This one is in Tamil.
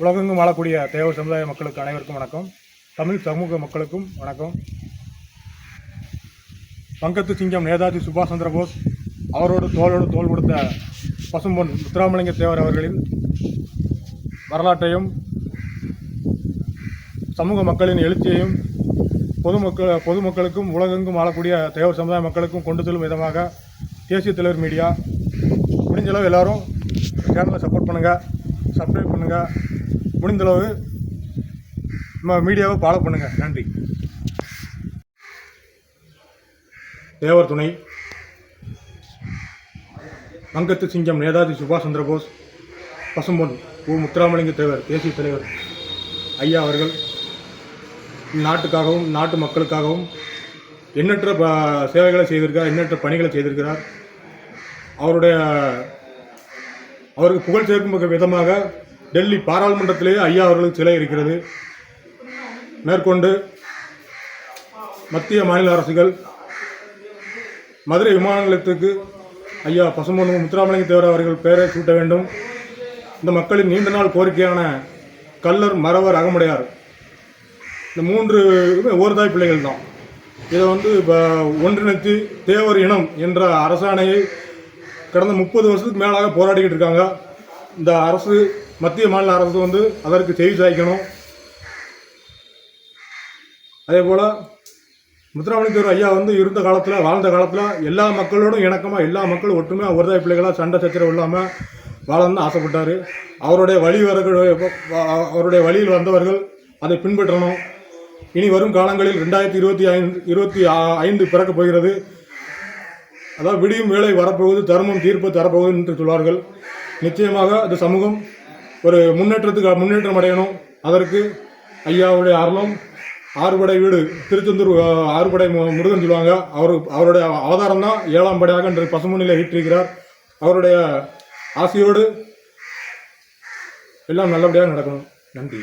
உலகெங்கும் வாழக்கூடிய தேவ சமுதாய மக்களுக்கு அனைவருக்கும் வணக்கம். தமிழ் சமூக மக்களுக்கும் வணக்கம். பங்கத்து சிங்கம் நேதாஜி சுபாஷ் சந்திர போஸ் அவரோடு தோளோடு தோள் கொடுத்த பசும்பொன் முத்துராமலிங்க தேவர் அவர்களின் வரலாற்றையும் சமூக மக்களின் எழுச்சியையும் பொதுமக்கள் பொதுமக்களுக்கும் உலகெங்கும் வாழக்கூடிய தேவர் சமுதாய மக்களுக்கும் கொண்டு செல்லும் விதமாக தேசிய தலைவர் மீடியா முடிஞ்சளவு எல்லாரும் சேனலை சப்போர்ட் பண்ணுங்கள் சப்ஸ்கிரைப் பண்ணுங்கள் முடிந்தளவு நம்ம மீடியாவை ஃபாலோ பண்ணுங்கள் நன்றி. தேவர் துணை. வங்கத்து சிங்கம் நேதாஜி சுபாஷ் சந்திரபோஸ் பசும்பொன் உ முத்துராமலிங்க தேவர் தேசிய தலைவர் ஐயா அவர்கள் நாட்டுக்காகவும் நாட்டு மக்களுக்காகவும் எண்ணற்ற ப- சேவைகளை செய்திருக்கிறார் எண்ணற்ற பணிகளை செய்திருக்கிறார். அவருடைய அவருக்கு புகழ் சேர்க்கும் விதமாக டெல்லி பாராளுமன்றத்திலேயே ஐயா அவர்களுக்கு சிலை இருக்கிறது. மேற்கொண்டு மத்திய மாநில அரசுகள் மதுரை விமான நிலையத்துக்கு ஐயா பசும்பொன் முத்துராமலிங்க தேவர் அவர்கள் பெயரை சூட்ட வேண்டும். இந்த மக்களின் நீண்ட நாள் கோரிக்கையான கல்லர் மறவர் அகமுடையார். இந்த மூன்று ஒரு தாய் பிள்ளைகள் தான். இதை வந்து இப்போ ஒன்றிணைத்து தேவர் இனம் என்ற அரசாணையை கடந்த முப்பது வருஷத்துக்கு மேலாக போராடிக்கிட்டு இருக்காங்க. இந்த அரசு மத்திய மாநில அரசு வந்து அதற்கு செய்தி சாய்க்கணும். அதே போல் முத்துராமலிங்கர் ஐயா வந்து இருந்த காலத்தில் வாழ்ந்த காலத்தில் எல்லா மக்களோடும் இணக்கமாக எல்லா மக்களும் ஒற்றுமையாக ஒருதாய் பிள்ளைகளாக சண்டை சச்சரவு இல்லாமல் வாழணும்னு ஆசைப்பட்டார். அவருடைய வழி அவருடைய வழியில் வந்தவர்கள் அதை பின்பற்றணும். இனி வரும் காலங்களில் ரெண்டாயிரத்தி இருபத்தி ஐந்து இருபத்தி ஆ- ஐந்து பிறக்கப் போகிறது. அதாவது விடியும் வேலை வரப்போகுது தர்மம் தீர்ப்பு தரப்போகுது என்று சொல்வார்கள். நிச்சயமாக அது சமூகம் ஒரு முன்னேற்றத்துக்கு முன்னேற்றம் அடையணும். அதற்கு ஐயாவுடைய அருளும் ஆறுபடை வீடு திருச்செந்தூர் ஆறுபடை முருகன் சொல்லுவாங்க. அவர் அவருடைய அவதாரம் தான் ஏழாம் படையாக என்று பசுமணியில் ஈற்றிருக்கிறார் அவருடைய ஆசையோடு எல்லாம் நல்லபடியாக நடக்கணும். நன்றி.